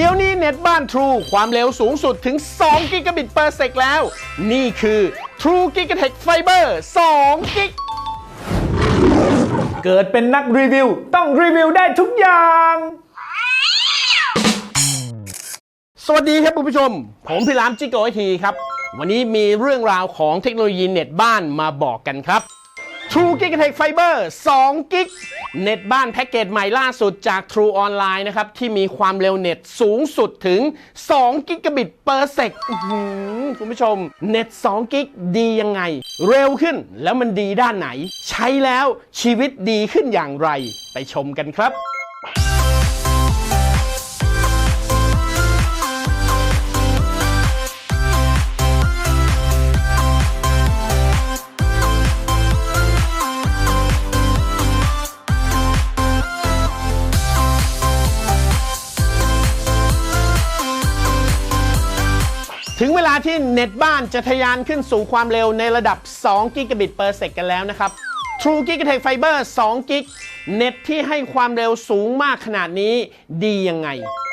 เดี๋ยวนี้เน็ตบ้าน True ความเร็วสูงสุดถึง 2 กิกะบิต per sec แล้ว นี่คือ True Gigatech Fiber 2 กิก เกิดเป็นนักรีวิว ต้องรีวิวได้ทุกอย่าง สวัสดีครับคุณผู้ชม ผมพี่รามจิโกไอทีครับ วันนี้มีเรื่องราวของเทคโนโลยีเน็ตบ้านมาบอกกันครับ True Gigatech Fiber 2กิกเน็ตบ้านแพ็กเกจใหม่ล่าสุดจาก True Online นะครับ ที่มีความเร็วเน็ตสูงสุดถึง 2 กิกะบิต per sec อื้อหือคุณผู้ชม เน็ต 2 กิกดียังไง เร็วขึ้นแล้วมันดีด้านไหน ใช้แล้วชีวิตดีขึ้นอย่างไร ไปชมกันครับ ถึงเวลาที่เน็ตบ้านจะทะยานขึ้นสู่ความเร็วในระดับ 2 กิกะบิต per sec กันแล้วนะครับ True Gigatech Fiber 2 กิกเน็ตที่ให้ความเร็วสูงมากขนาดนี้ดียังไง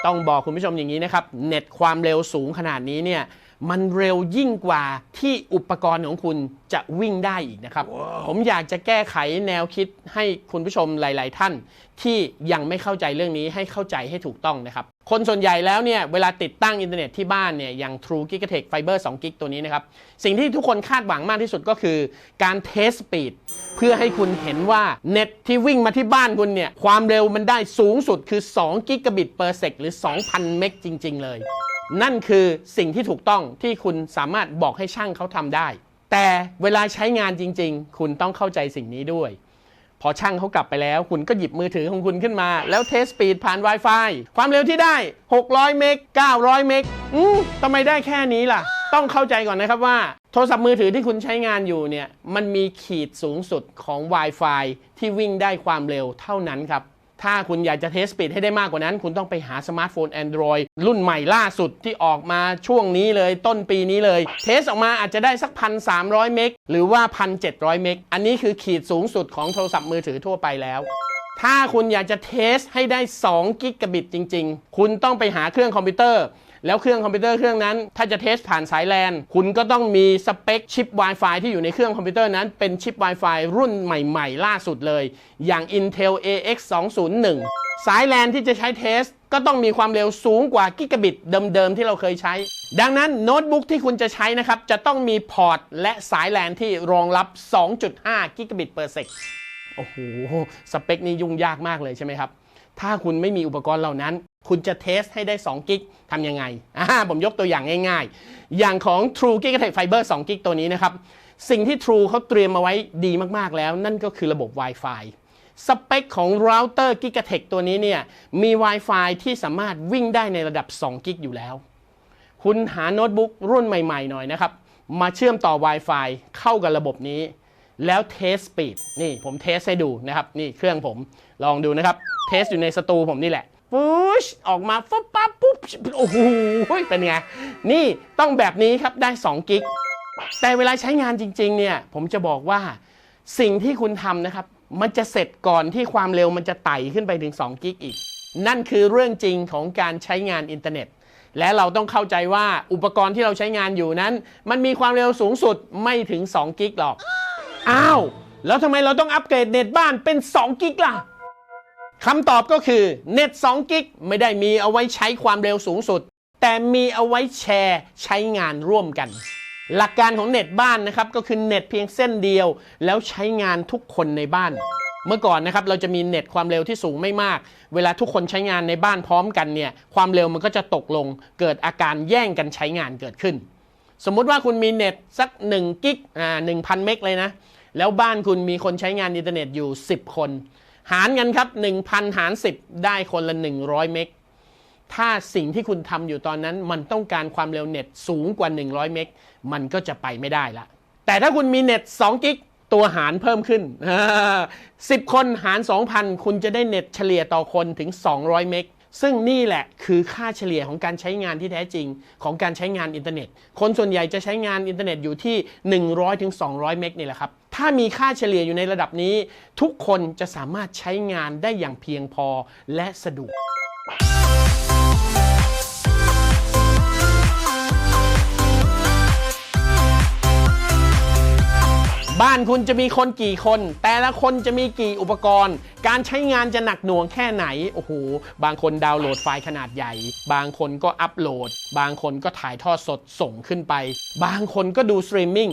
ต้องบอกคุณผู้ชมอย่างนี้นะครับ เน็ตความเร็วสูงขนาดนี้เนี่ยมันเร็วยิ่งกว่าที่อุปกรณ์ของคุณจะวิ่งได้อีกนะครับผมอยากจะแก้ไขแนวคิดให้คุณผู้ชมหลาย ๆ ท่าน ที่ยังไม่เข้าใจเรื่องนี้ให้เข้าใจให้ถูกต้องนะครับ คนส่วนใหญ่แล้วเนี่ยเวลาติดตั้งอินเทอร์เน็ตที่บ้านเนี่ยอย่าง True Gigatech Fiber 2กิกตัวนี้นะครับ สิ่งที่ทุกคนคาดหวังมากที่สุดก็คือการเทสสปีดเพื่อให้คุณเห็นว่าเน็ตที่วิ่งมาที่บ้านคุณเนี่ย ความเร็วมันได้สูงสุดคือ 2 กิกะบิต per sec หรือ 2,000 เมกจริง ๆ เลย นั่นคือสิ่งที่ถูกต้องที่คุณสามารถบอกให้ช่างเขาทำได้ แต่เวลาใช้งานจริง ๆ คุณต้องเข้าใจสิ่งนี้ด้วย พอช่างเขากลับไปแล้ว คุณก็หยิบมือถือของคุณขึ้นมา แล้วเทสสปีดผ่าน Wi-Fi ความเร็วที่ได้ 600 เมก 900 เมก อืมทำไมได้แค่นี้ล่ะ ต้องเข้าใจก่อนนะครับว่าโทรศัพท์มือถือที่คุณใช้งานอยู่เนี่ย มันมีขีดสูงสุดของ Wi-Fi ที่วิ่งได้ความเร็วเท่านั้นครับ ถ้าคุณอยากจะเทสปีดให้ได้มากกว่านั้น คุณต้องไปหาสมาร์ทโฟน Android รุ่นใหม่ล่าสุดที่ออกมาช่วงนี้เลยต้นปีนี้เลย เทสออกมาอาจจะได้สัก 1,300 เมกหรือว่า 1,700 เมกอันนี้คือขีดสูงสุดของโทรศัพท์มือถือทั่วไปแล้วถ้าคุณอยากจะเทสให้ได้2กิกะบิตจริง ๆ คุณต้องไปหาเครื่องคอมพิวเตอร์ แล้วเครื่องคอมพิวเตอร์เครื่องนั้น ถ้าจะเทสผ่านสายแลนคุณก็ต้องมีสเปคชิป Wi-Fi ที่อยู่ในเครื่องคอมพิวเตอร์นั้นเป็นชิป Wi-Fi รุ่นใหม่ๆ ล่าสุดเลย อย่าง Intel AX 201สายแลนที่จะใช้เทสก็ต้องมีความเร็วสูงกว่ากิกะบิตเดิมๆที่เราเคยใช้ ดังนั้นโน้ตบุ๊กที่คุณจะใช้นะครับ จะต้องมีพอร์ตและสายแลนที่รองรับ 2.5 กิกะบิต per sec โอ้โห สเปคนี้ยุ่งยากมากเลยใช่ไหมครับ ถ้าคุณไม่มีอุปกรณ์เหล่านั้น คุณจะเทสให้ได้ 2 กิกทำยังไงอ่าผมยกตัวอย่างง่าย ๆ อย่างของ True g i g a t e c Fiber 2 กิกตัวนี้นะครับ สิ่งที่ True เขาเตรียมมาไว้ดีมากๆแล้ว นั่นก็คือระบบ Wi-Fi สเปคของเราเตอร์ Gigatech ตัวนี้เนี่ยมี Wi-Fi ที่สามารถวิ่งได้ในระดับ 2 กิกอยู่แล้ว คุณหาโน้ตบุ๊กรุ่นใหม่ ๆ หน่อยนะครับ มาเชื่อมต่อ Wi-Fi เข้ากับระบบนี้ แล้วเทสสปีดนี่ผมเทสให้ดูนะครับนี่เครื่องผมลองดูนะครับเทสอยู่ในสตูผมนี่แหละปุ๊ชออกมาฟุ๊บปั๊บปุ๊บโอ้โหเป็นไง นี่ต้องแบบนี้ครับได้2กิกแต่เวลาใช้งานจริงๆเนี่ยผมจะบอกว่าสิ่งที่คุณทำนะครับ มันจะเสร็จก่อนที่ความเร็วมันจะไต่ขึ้นไปถึง2กิกอีก นั่นคือเรื่องจริงของการใช้งานอินเทอร์เน็ต และเราต้องเข้าใจว่าอุปกรณ์ที่เราใช้งานอยู่นั้น มันมีความเร็วสูงสุดไม่ถึง2กิกหรอก อ้าว แล้วทำไมเราต้องอัปเกรดเน็ตบ้านเป็น 2 กิกล่ะคำตอบก็คือเน็ต2กิกไม่ได้มีเอาไว้ใช้ความเร็วสูงสุด แต่มีเอาไว้แชร์ใช้งานร่วมกัน หลักการของเน็ตบ้านนะครับก็คือเน็ตเพียงเส้นเดียว แล้วใช้งานทุกคนในบ้าน เมื่อก่อนนะครับเราจะมีเน็ตความเร็วที่สูงไม่มาก เวลาทุกคนใช้งานในบ้านพร้อมกันเนี่ยความเร็วมันก็จะตกลง เกิดอาการแย่งกันใช้งานเกิดขึ้น สมมุติว่าคุณมีเน็ตสัก1กิกอ่า1,000 เมกเลยนะ แล้วบ้านคุณมีคนใช้งานอินเทอร์เน็ตอยู่ 10 คน หารกันครับ 1,000 หาร 10 ได้คนละ 100 เมก ถ้าสิ่งที่คุณทำอยู่ตอนนั้น มันต้องการความเร็วเน็ตสูงกว่า 100 เมก มันก็จะไปไม่ได้ละ แต่ถ้าคุณมีเน็ต2กิกตัวหารเพิ่มขึ้น 10 คนหาร 2,000 คุณจะได้เน็ตเฉลี่ยต่อคนถึง 200 เมกซึ่งนี่แหละคือค่าเฉลี่ยของการใช้งานที่แท้จริงของการใช้งานอินเทอร์เน็ต คนส่วนใหญ่จะใช้งานอินเทอร์เน็ตอยู่ที่ 100ถึง200 เมกนี่แหละครับ ถ้ามีค่าเฉลี่ยอยู่ในระดับนี้ ทุกคนจะสามารถใช้งานได้อย่างเพียงพอและสะดวกบ้านคุณจะมีคนกี่คน แต่ละคนจะมีกี่อุปกรณ์ การใช้งานจะหนักหน่วงแค่ไหน โอ้โห บางคนดาวน์โหลดไฟล์ขนาดใหญ่ บางคนก็อัปโหลด บางคนก็ถ่ายทอดสดส่งขึ้นไป บางคนก็ดูสตรีมมิ่ง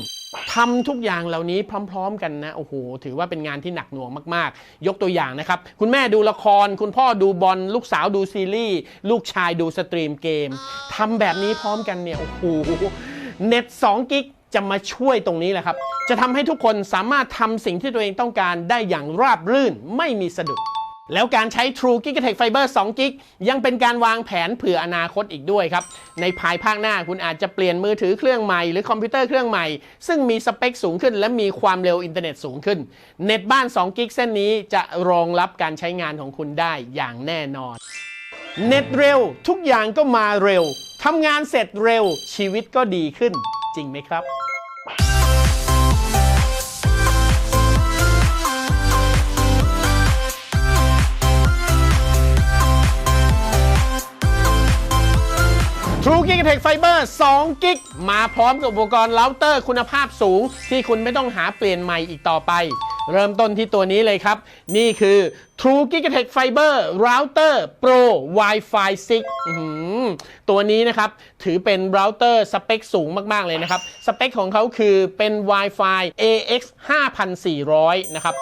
ทำทุกอย่างเหล่านี้พร้อม ๆ กันนะโอ้โหถือว่าเป็นงานที่หนักหน่วงมากๆ ยกตัวอย่างนะครับ คุณแม่ดูละคร คุณพ่อดูบอลลูกสาวดูซีรีส์ลูกชายดูสตรีมเกมทำแบบนี้พร้อมกันเนี่ยโอ้โหเน็ต2กิกจะมาช่วยตรงนี้แหละครับ จะทำให้ทุกคนสามารถทำสิ่งที่ตัวเองต้องการได้อย่างราบรื่นไม่มีสะดุด แล้วการใช้ True Gigatech Fiber 2กิกยังเป็นการวางแผนเผื่ออนาคตอีกด้วยครับ ในภายภาคหน้าคุณอาจจะเปลี่ยนมือถือเครื่องใหม่หรือคอมพิวเตอร์เครื่องใหม่ ซึ่งมีสเปคสูงขึ้น และมีความเร็วอินเทอร์เน็ตสูงขึ้น เน็ตบ้าน2กิกเส้นนี้จะรองรับการใช้งานของคุณได้อย่างแน่นอน เน็ตเร็ว ทุกอย่างก็มาเร็วทำงานเสร็จเร็วชีวิตก็ดีขึ้น จริงไหมครับ True Gigatech Fiber 2 กิกมาพร้อมกับอุปกรณ์เราเตอร์คุณภาพสูง ที่คุณไม่ต้องหาเปลี่ยนใหม่อีกต่อไป เริ่มต้นที่ตัวนี้เลยครับ นี่คือ True Gigatech Fiber Router Pro Wi-Fi 6ตัวนี้นะครับ ถือเป็นเราเตอร์สเปคสูงมาก ๆ เลยนะครับ สเปคของเขาคือเป็น Wi-Fi AX 5400 นะครับ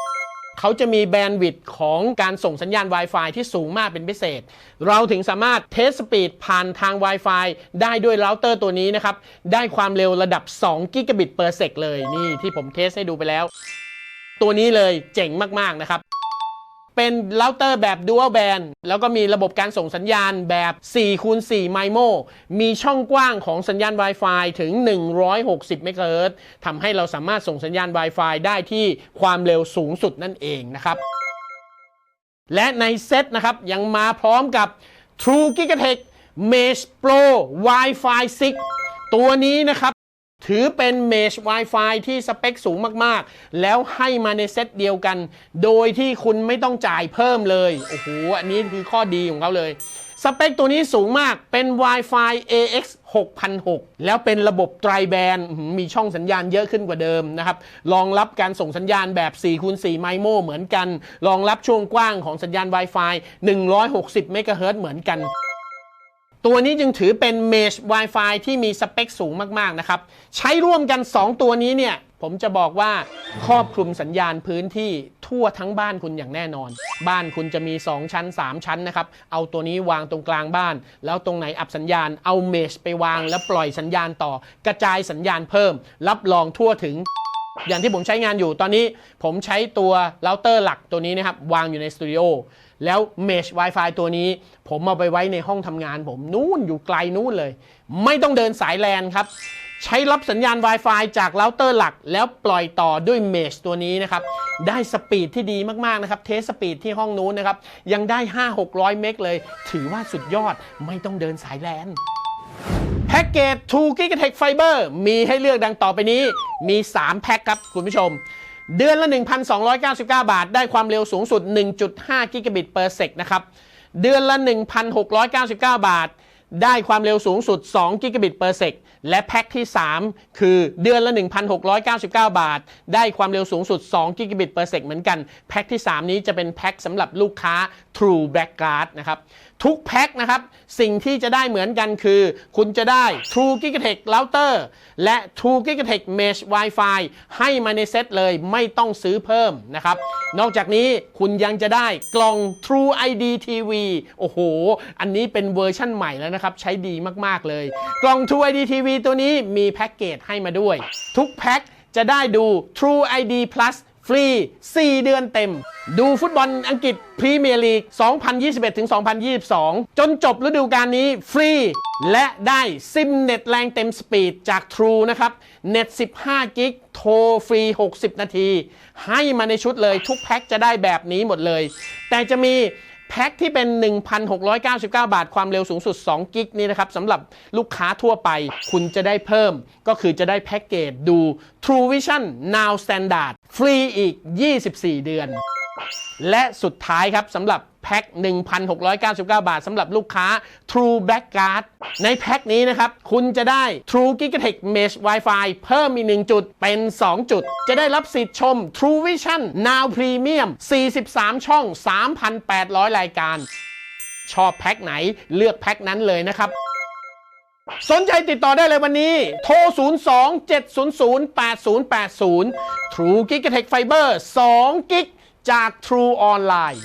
เขาจะมีแบนด์วิดต์ของการส่งสัญญาณ Wi-Fi ที่สูงมากเป็นพิเศษ เราถึงสามารถเทสสปีดผ่านทาง Wi-Fi ได้ด้วยเราเตอร์ตัวนี้นะครับ ได้ความเร็วระดับ2กิกะบิตเปอร์เซกเลยนี่ที่ผมเทสให้ดูไปแล้ว ตัวนี้เลยเจ๋งมาก ๆ นะครับ เป็นเราเตอร์แบบ Dual Band แล้วก็มีระบบการส่งสัญญาณแบบ4คูณ4 MIMO มีช่องกว้างของสัญญาณ Wi-Fi ถึง 160 เมกะเฮิรตซ์ทำให้เราสามารถส่งสัญญาณ Wi-Fi ได้ที่ความเร็วสูงสุดนั่นเองนะครับ และในเซตนะครับ ยังมาพร้อมกับ True Gigatech Mesh Pro Wi-Fi 6 ตัวนี้นะครับ ถือเป็น Mesh Wi-Fi ที่สเปคสูงมากๆ แล้วให้มาในเซตเดียวกัน โดยที่คุณไม่ต้องจ่ายเพิ่มเลย โอ้โห อันนี้คือข้อดีของเขาเลย สเปคตัวนี้สูงมากเป็น Wi-Fi AX 6006 แล้วเป็นระบบไตรแบนมีช่องสัญญาณเยอะขึ้นกว่าเดิมนะครับ รองรับการส่งสัญญาณแบบ4คูณ4ไมโมเหมือนกัน รองรับช่วงกว้างของสัญญาณ Wi-Fi 160 เมกะเฮิรตซ์เหมือนกัน ตัวนี้จึงถือเป็น Mesh Wi-Fi ที่มีสเปคสูงมากๆนะครับ ใช้ร่วมกัน 2 ตัวนี้เนี่ย ผมจะบอกว่าครอบคลุมสัญญาณพื้นที่ทั่วทั้งบ้านคุณอย่างแน่นอน บ้านคุณจะมี 2 ชั้น 3 ชั้นนะครับ เอาตัวนี้วางตรงกลางบ้าน แล้วตรงไหนอับสัญญาณเอาเมชไปวางแล้วปล่อยสัญญาณต่อกระจายสัญญาณเพิ่ม รับรองทั่วถึง อย่างที่ผมใช้งานอยู่ตอนนี้ผมใช้ตัวเราเตอร์หลักตัวนี้นะครับ วางอยู่ในสตูดิโอแล้ว Mesh Wi-Fi ตัวนี้ ผมเอาไปไว้ในห้องทำงาน ผมนู่นอยู่ไกลนู่นเลย ไม่ต้องเดินสายแลนครับ ใช้รับสัญญาณ Wi-Fi จากเราเตอร์หลัก แล้วปล่อยต่อด้วย Mesh ตัวนี้นะครับ ได้สปีดที่ดีมาก ๆ นะครับ เทสสปีดที่ห้องนู้นนะครับ ยังได้ 5-600 เมกเลย ถือว่าสุดยอดไม่ต้องเดินสายแลน แพ็กเกจ2 Gigatech Fiber มีให้เลือกดังต่อไปนี้ มี 3 แพ็กครับคุณผู้ชม เดือนละ 1,299 บาท ได้ความเร็วสูงสุด 1.5กิกะบิต per sec นะครับ เดือนละ 1,699 บาท ได้ความเร็วสูงสุด2กิกะบิต per sec และแพ็กที่ 3 คือเดือนละ 1,699 บาท ได้ความเร็วสูงสุด2กิกะบิต per sec เหมือนกัน แพ็กที่ 3 นี้จะเป็นแพ็กสำหรับลูกค้า True Black Card นะครับ ทุกแพ็คนะครับ สิ่งที่จะได้เหมือนกันคือ คุณจะได้ True Gigatech Router และ True Gigatech Mesh Wi-Fi ให้มาในเซตเลยไม่ต้องซื้อเพิ่มนะครับ นอกจากนี้คุณยังจะได้กล่อง True ID TV โอ้โห อันนี้เป็นเวอร์ชั่นใหม่แล้วนะครับ ใช้ดีมาก ๆ เลย กล่อง True ID TV ตัวนี้มีแพ็กเกจให้มาด้วย ทุกแพ็คจะได้ดู True ID Plus ฟรี 4 เดือนเต็ม ดูฟุตบอลอังกฤษพรีเมียร์ลีก 2021-2022 จนจบฤดูกาลนี้ฟรี และได้ซิมเน็ตแรงเต็มสปีดจาก True นะครับ เน็ต 15 กิก โทรฟรี 60 นาที ให้มาในชุดเลยทุกแพ็คจะได้แบบนี้หมดเลย แต่จะมี แพ็คที่เป็น 1,699 บาท ความเร็วสูงสุด 2 กิกนี่นะครับสำหรับลูกค้าทั่วไปคุณจะได้เพิ่ม ก็คือจะได้แพ็กเกจดู True Vision Now Standard ฟรีอีก 24 เดือน และสุดท้ายครับสำหรับ แพ็พ็ค1,699 บาทสำหรับลูกค้า True Black Card ในแพ็คนี้นะครับ คุณจะได้ True Gigatech Mesh Wi-Fi เพิ่มอีก1จุดเป็น 2 จุด จะได้รับสิทธิ์ชม True Vision Now Premium 43 ช่อง 3,800 รายการ ชอบแพ็คไหนเลือกแพ็คนั้นเลยนะครับสนใจติดต่อได้เลยวันนี้ โทร 02 700 8080 True Gigatech Fiber 2กิกจาก True Online